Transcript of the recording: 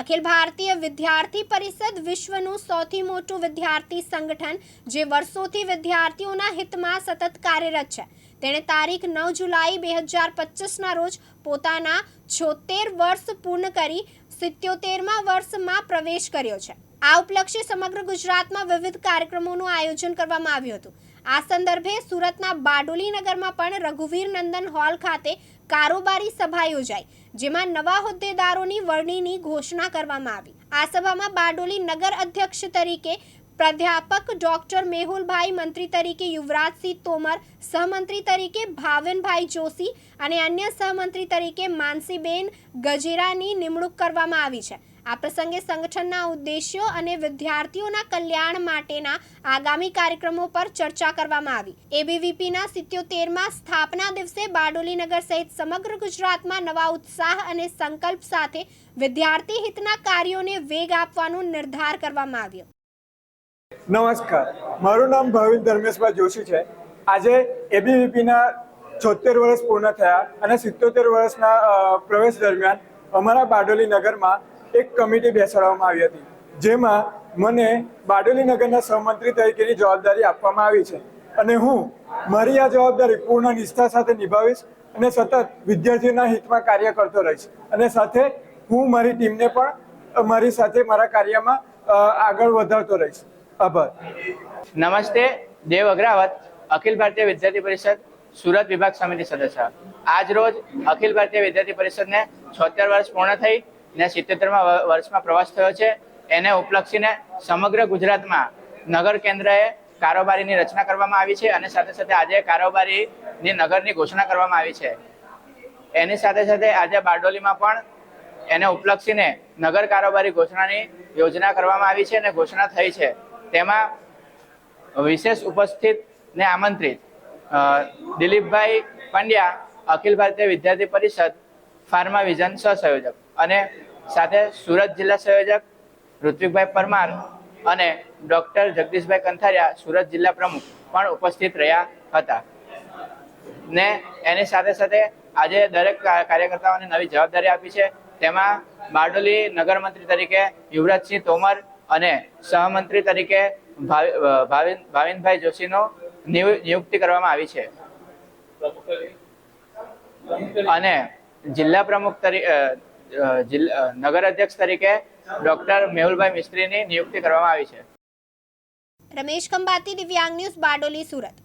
અખિલ ભારતીય વિદ્યાર્થી પરિષદ વિશ્વનું સૌથી મોટું વિદ્યાર્થી સંગઠન, જે વર્ષોથી વિદ્યાર્થીઓના હિતમાં સતત કાર્યરત છે. તેણે તારીખ નવ જુલાઈ બે હજાર પચીસના રોજ પોતાના છોતેર વર્ષ પૂર્ણ કરી સિત્યોતેરમાં વર્ષમાં પ્રવેશ કર્યો છે. આ ઉપલક્ષે સમગ્ર ગુજરાતમાં વિવિધ કાર્યક્રમોનું આયોજન કરવામાં આવ્યું હતું. આ સંદર્ભે સુરતના બાડોલી નગરમાં પણ રઘુવીર નંદન હોલ ખાતે કારોબારી સભા યોજાઈ, જેમાં નવા હોદ્દેદારોની વરણીની ઘોષણા કરવામાં આવી. આ સભામાં બારડોલી નગર અધ્યક્ષ તરીકે પ્રાધ્યાપક ડોક્ટર મેહુલભાઈ મંત્રી તરીકે યુવરાજસિંહ તોમર, સહમંત્રી તરીકે ભાવેનભાઈ જોશી અને અન્ય સહમંત્રી તરીકે માનસીબેન ગજેરાની નિમણૂક કરવામાં આવી છે. આ પ્રસંગે સંગઠનના ઉદ્દેશ્યો અને વિદ્યાર્થીઓના કલ્યાણ માટેના આગામી કાર્યક્રમો પર ચર્ચા કરવામાં આવી. એબીવીપીના સિત્યોતેરમાં સ્થાપના દિવસે બારડોલી નગર સહિત સમગ્ર ગુજરાતમાં નવા ઉત્સાહ અને સંકલ્પ સાથે વિદ્યાર્થી હિતના કાર્યોને વેગ આપવાનો નિર્ધાર કરવામાં આવ્યો. નમસ્કાર. મારું નામ ભાવિન ધર્મેશભાઈ જોશી છે. આજે એબીવીપીના છોતેર વર્ષ પૂર્ણ થયા અને સિત્તોતેર વર્ષના પ્રવેશ દરમિયાન અમારા બારડોલી નગરમાં એક કમિટી બેસાડવામાં આવી હતી, જેમાં મને બારડોલી નગરના સહમંત્રી તરીકેની જવાબદારી આપવામાં આવી છે. અને હું મારી આ જવાબદારી પૂર્ણ નિષ્ઠા સાથે નિભાવીશ અને સતત વિદ્યાર્થીઓના હિતમાં કાર્ય કરતો રહીશ. અને સાથે હું મારી ટીમને પણ મારી સાથે મારા કાર્યમાં આગળ વધારતો રહીશ. આભાર. નમસ્તે, દેવ અગ્રાવત, અખિલ ભારતીય વિદ્યાર્થી પરિષદ, સુરત વિભાગ સમિતિ સદસ્ય. આજ રોજ અખિલ ભારતીય વિદ્યાર્થી પરિષદને છોતેર વર્ષ પૂર્ણ થઈ ને સિત્તેરમાં વર્ષમાં પ્રવાસ થયો છે. એને ઉપલક્ષીને સમગ્ર ગુજરાતમાં નગર કેન્દ્રએ કારોબારીની રચના કરવામાં આવી છે અને સાથે સાથે આજે કારોબારીની નગરની ઘોષણા કરવામાં આવી છે. એની સાથે સાથે આજે બારડોલીમાં પણ એને ઉપલક્ષીને નગર કારોબારી ઘોષણાની યોજના કરવામાં આવી છે અને ઘોષણા થઈ છે. તેમાં વિશેષ ઉપસ્થિત ને આમંત્રિત દિલીપભાઈ પંડ્યા, અખિલ ભારતીય વિદ્યાર્થી પરિષદ ફાર્મા વિઝન સહસંયોજક અને સાથે સુરત જિલ્લા સંયોજક ઋત્વિકભાઈ પરમાર અને ડોક્ટર જગદીશભાઈ કંથારિયા સુરત જિલ્લા પ્રમુખ પણ ઉપસ્થિત રહ્યા હતા. ને એની સાથે સાથે આજે દરેક કાર્યકર્તાઓને નવી જવાબદારી આપી છે. તેમાં બારડોલી નગરમંત્રી તરીકે યુવરાજસિંહ તોમર અને સહમંત્રી તરીકે ભાવિન- ભાવિનભાઈ જોશીનો નિયુ- નિયુક્તિ કરવામાં આવી છે. અને જિલ્લા પ્રમુખ તરીકે નગર અધ્યક્ષ તરીકે ડોક્ટર મેહુલભાઈ મિસ્ત્રીની નિયુક્તિ કરવામાં આવી છે. રમેશ ખંભાતી, દિવ્યાંગ ન્યૂઝ, બારડોલી, સુરત.